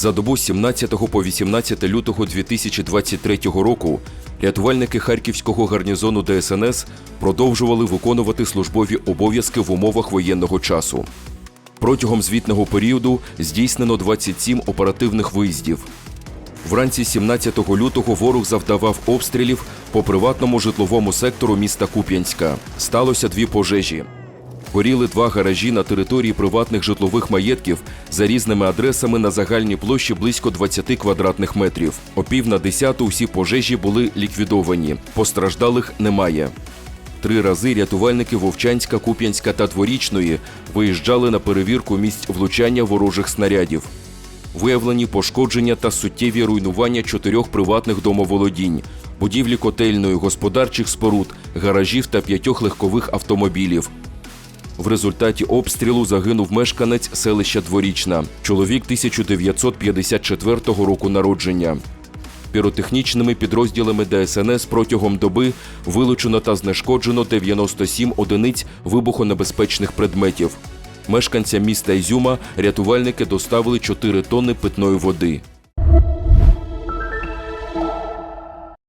За добу з 17 по 18 лютого 2023 року рятувальники Харківського гарнізону ДСНС продовжували виконувати службові обов'язки в умовах воєнного часу. Протягом звітного періоду здійснено 27 оперативних виїздів. Вранці 17 лютого ворог завдавав обстрілів по приватному житловому сектору міста Куп'янська. Сталося дві пожежі. Горіли два гаражі на території приватних житлових маєтків за різними адресами на загальній площі близько 20 квадратних метрів. О пів на десяту всі пожежі були ліквідовані. Постраждалих немає. Три рази рятувальники Вовчанська, Куп'янська та Дворічної виїжджали на перевірку місць влучання ворожих снарядів. Виявлені пошкодження та суттєві руйнування чотирьох приватних домоволодінь, будівлі котельної, господарчих споруд, гаражів та п'ятьох легкових автомобілів. В результаті обстрілу загинув мешканець селища Дворічна, чоловік 1954 року народження. Піротехнічними підрозділами ДСНС протягом доби вилучено та знешкоджено 97 одиниць вибухонебезпечних предметів. Мешканцям міста Ізюма рятувальники доставили 4 тонни питної води.